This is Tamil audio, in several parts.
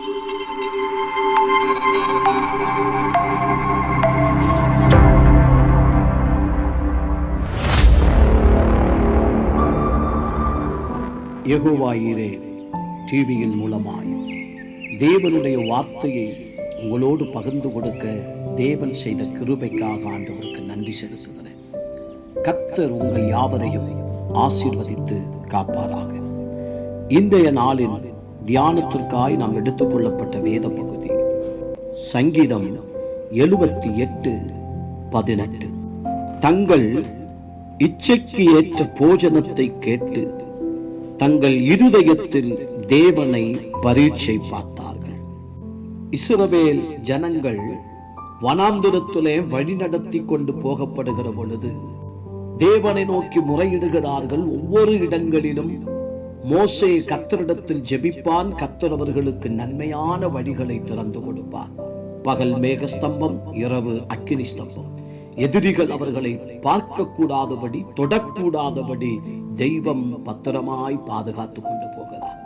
யகுவாயிரே டிவியின் மூலமாய் தேவனுடைய வார்த்தையை உங்களோடு பகிர்ந்து கொடுக்க தேவன் செய்த கிருபைக்காக ஆண்டவருக்கு நன்றி செலுத்துகிறேன். கத்தர் உங்கள் யாவரையும் ஆசீர்வதித்து காப்பாராக. இன்றைய நாளின் தியானத்திற்காய் நாம் எடுத்துக்கொள்ளப்பட்ட வேத பகுதி. சங்கீதம் எழுபத்தி எட்டு பதினெட்டு. தங்கள் இச்சைக்கு ஏற்ற போஜனத்தை கேட்டு தங்கள் இருதயத்தில் தேவனை பரீட்சை பார்த்தார்கள். இஸ்ரவேல் ஜனங்கள் வனாந்திரத்திலே வழிநடத்தி கொண்டு போகப்படுகிற பொழுது தேவனை நோக்கி முறையிடுகிறார்கள் ஒவ்வொரு இடங்களிலும். மோசே கத்தரிடத்தில் ஜெபிப்பான். கத்தர் அவர்களுக்கு நன்மையான வழிகளை திறந்து கொடுப்பார். பகல் மேகஸ்தம்பம் இரவு அக்கினி ஸ்தம்பம் எதிரிகள் அவர்களை பார்க்க கூடாதபடி தொடக்கூடாதபடி தெய்வம் பத்திரமாய் பாதுகாத்து கொண்டு போகிறார்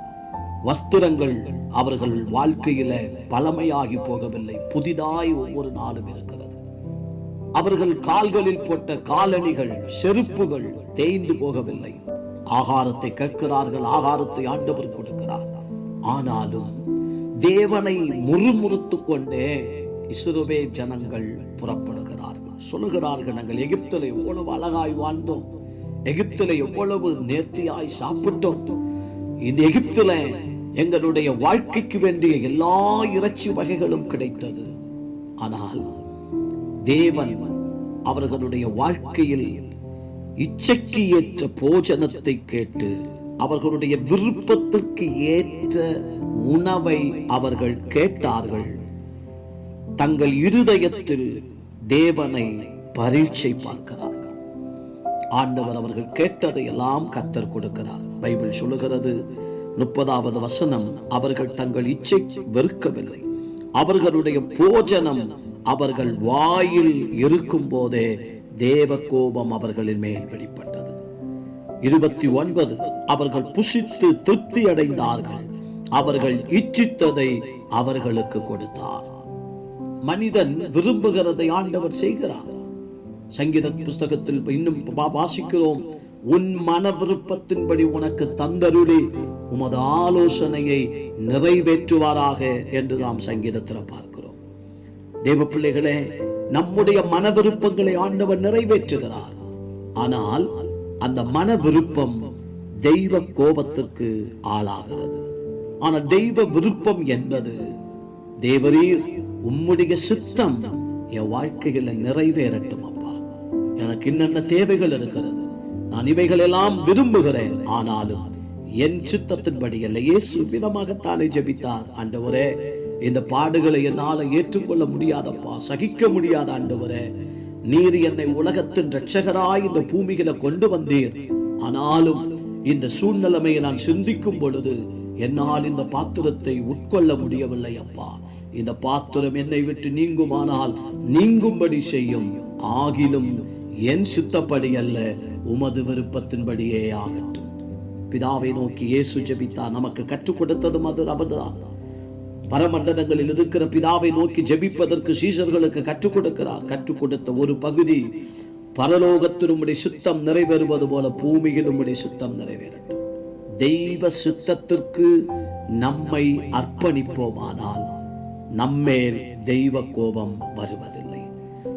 வஸ்திரங்கள் அவர்கள் வாழ்க்கையில பழமையாகி போகவில்லை. புதிதாய் ஒவ்வொரு நாளும் இருக்கிறது. அவர்கள் கால்களில் போட்ட காலணிகள் செருப்புகள் தேய்ந்து போகவில்லை. ஆகாரத்தை கேட்கிறார்கள் ஆகாரத்தை ஆண்டவர் கொடுக்கிறார். ஆனாலும் தேவனை முறுமுறுத்து கொண்டே இஸ்ரவே ஜனங்கள் புறப்படுகிறார்கள். சொல்லுகிறார்கள் நாங்கள் எகிப்தில் எவ்வளவு அழகாய் வாழ்ந்தோம் எகிப்தில் எவ்வளவு நேர்த்தியாய் சாப்பிட்டோம். இந்த எகிப்துல எங்களுடைய வாழ்க்கைக்கு வேண்டிய எல்லா இறைச்சி வகைகளும் கிடைத்தது. ஆனால் தேவன் அவர்களுடைய வாழ்க்கையில் இச்சைக்கு ஏற்ற போஜனத்தை கேட்டு அவர்களுடைய விருப்பத்திற்கு ஏற்ற உணவை அவர்கள் கேட்டார்கள். தங்கள் இருதயத்தில் தேவனை பரீட்சை பார்க்கிறார்கள். ஆண்டவர் அவர்கள் கேட்டதை எல்லாம் கத்தர் கொடுக்கிறார். பைபிள் சொல்லுகிறது முப்பதாவது வசனம் அவர்கள் தங்கள் இச்சை வெறுக்கவில்லை. அவர்களுடைய போஜனம் அவர்கள் வாயில் இருக்கும் போதே தேவ கோபம் அவர்களின் மேல் வெளிப்பட்டது. இருபத்தி ஒன்பது அவர்கள் புஷித்து திருப்தி அடைந்தார்கள். அவர்கள் இச்சித்ததை அவர்களுக்கு கொடுத்தார். மனிதன் விரும்புகிறதை ஆண்டவர் செய்கிறார். சங்கீத புஸ்தகத்தில் இன்னும் வாசிக்கிறோம். உன் மன விருப்பத்தின்படி உனக்கு தந்தருளி உமது ஆலோசனையை நிறைவேற்றுவாராக என்று நாம் சங்கீதத்தில் பார்க்கிறோம். தேவ பிள்ளைகளே நம்முடைய மன விருப்பங்களை ஆண்டவர் நிறைவேற்றுகிறார். ஆனால் அந்த மன விருப்பம் தெய்வ கோபத்திற்கு ஆளாகிறது. ஆனால் தெய்வ விருப்பம் என்பது தேவரீர் உம்முடைய சித்தம் என் வாழ்க்கையில நிறைவேறட்டும் அப்பா. எனக்கு என்னென்ன தேவைகள் இருக்கிறது? நான் இவைகள் எல்லாம் விரும்புகிறேன். ஆனாலும் என் சித்தத்தின்படி அல்ல இயேசு விதமாகத்தானே ஜெபித்தார். ஆண்டவரே இந்த பாடுகளை என்னால் ஏற்றுக்கொள்ள முடியாதப்பா சகிக்க முடியாத ஆண்டவரே நீர் என்னை உலகத்தின் ரட்சகராய் இந்த பூமியில கொண்டு வந்தீர். ஆனாலும் இந்த சூழ்நிலைமையை நான் சிந்திக்கும் பொழுது என்னால் இந்த பாத்திரத்தை உட்கொள்ள முடியவில்லை அப்பா. இந்த பாத்திரம் என்னை விட்டு நீங்குமானால் நீங்கும்படி செய்யும். ஆகிலும் என் சித்தப்படி அல்ல உமது விருப்பத்தின்படியே ஆகட்டும். பிதாவை நோக்கி இயேசு ஜெபித்தார் நமக்கு கற்றுக் கொடுத்ததும் அது அவர்தான். பரமண்டலங்களில் இருக்கிற பிதாவை நோக்கி ஜெபிப்பதற்கு சீஷர்களுக்கு கற்றுக் கொடுக்கிறார். கற்றுக் கொடுத்த ஒரு பகுதி பரலோகத்தில் சுத்தம் நிறைவேறுவது போல பூமியில் உம்முடைய சுத்தம் நிறைவேறட்டும். தெய்வ சுத்தத்திற்கு நம்மை அர்ப்பணிப்போமானால் நம்மேல் தெய்வ கோபம் வருவதில்லை.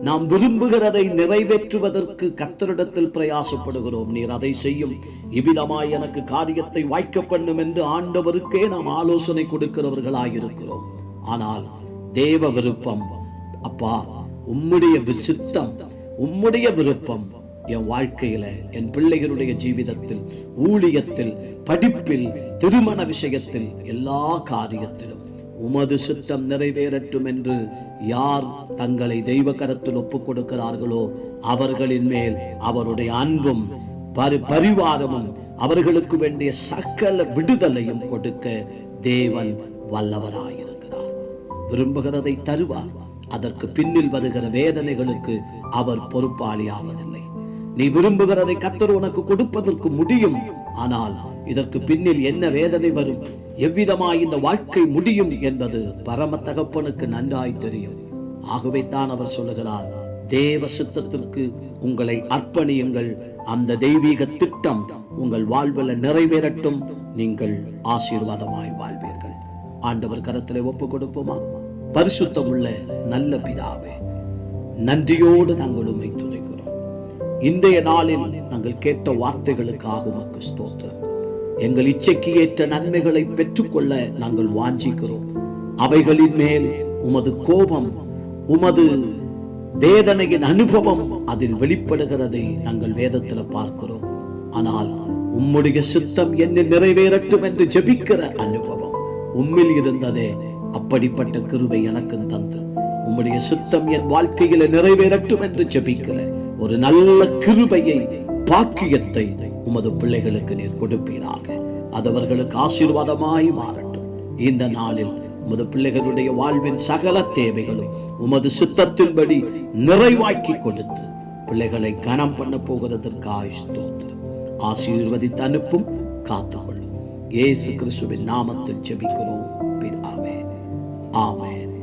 நாம் விரும்புகிறதை நிறைவேற்றுவதற்கு கத்தரிடத்தில் பிரயாசப்படுகிறோம். நீர் அதை செய்யும். இவ்விதமாய் எனக்கு காரியத்தை வாய்க்க பண்ணும் என்று ஆண்டவருக்கே நாம் ஆலோசனை கொடுக்கிறவர்களாயிருக்கிறோம். ஆனால் தேவ விருப்பம் அப்பா உம்முடைய விசித்தம் உம்முடைய விருப்பம் என் வாழ்க்கையில என் பிள்ளைகளுடைய ஜீவிதத்தில் ஊழியத்தில் படிப்பில் திருமண விஷயத்தில் எல்லா காரியத்திலும். உமது சித்தம் நிறைவேறட்டும் என்று யார் தங்களை தெய்வ கரத்தில் ஒப்புக் கொடுக்கிறார்களோ அவர்களின் மேல் அவருடைய அன்பும் பரி பரிவாரமும் அவர்களுக்கு வேண்டிய சகல விடுதலையும் கொடுக்க தேவன் வல்லவராயிருக்கிறார். விரும்புகிறதை தருவார். அதற்கு பின்னில் வருகிற வேதனைகளுக்கு அவர் பொறுப்பாளி ஆவதில்லை நீ விரும்புகிறதை கத்தர் உனக்கு கொடுப்பதற்கு முடியும். ஆனால் இதற்கு பின்னில் என்ன வேதனை வரும்? எவ்விதமாய் இந்த வாழ்க்கை முடியும் என்பது பரம தகப்பனுக்கு நன்றாய் தெரியும். ஆகவே தான் அவர் சொல்லுகிறார் தேவ சித்தத்திற்கு உங்களை அர்ப்பணியுங்கள். அந்த தெய்வீக திட்டம் உங்கள் வாழ்வில் நிறைவேறட்டும். நீங்கள் ஆசீர்வாதமாய் வாழ்வீர்கள். ஆண்டவர் கரத்திலே ஒப்பு கொடுப்போமா? பரிசுத்தம் உள்ள நல்ல பிதாவே நன்றியோடு நாங்கள் உண்மை துணைக்கிறோம் இன்றைய நாளில் நாங்கள் கேட்ட வார்த்தைகளுக்காக உமக்கு ஸ்தோத்திரம். எங்கள் இச்சைக்கு ஏற்ற நன்மைகளை பெற்றுக்கொள்ள நாங்கள் வாஞ்சிக்கிறோம். அவைகளின் மேல் உமது கோபம் உமது வேதனையின் அனுபவம் அதில் வெளிப்படுகிறதை நாங்கள் வேதத்தில் பார்க்கிறோம். ஆனால் உம்முடைய சித்தம் என்னில் நிறைவேறட்டும் என்று ஜெபிக்கிற அனுபவம் உம்மில் இருந்ததே அப்படிப்பட்ட கிருபை எனக்கும் தந்து. உம்முடைய சித்தம் என் வாழ்க்கையில நிறைவேறட்டும் என்று ஜெபிக்கிற ஒரு நல்ல கிருபையை பாக்கியத்தை உமது பிள்ளைகளுக்கு நீர் கொடுப்பீராக. அது அவர்களுக்கு ஆசீர்வாதமாய் மாறட்டும். இந்த நாளில் உமது பிள்ளைகளுடைய வாழ்வின் சகல தேவைகளும் உமது சித்தத்தின்படி நிறைவாக்கி கொடுத்து பிள்ளைகளை கனம் பண்ண போகிறதற்காய் ஸ்தோத்திரம். ஆசீர்வதித்து அனுப்பும் காத்துக்கொள்ளும். இயேசு கிறிஸ்துவின் நாமத்தில் ஜெபிக்கிறோம். பிதாவே ஆமேன்.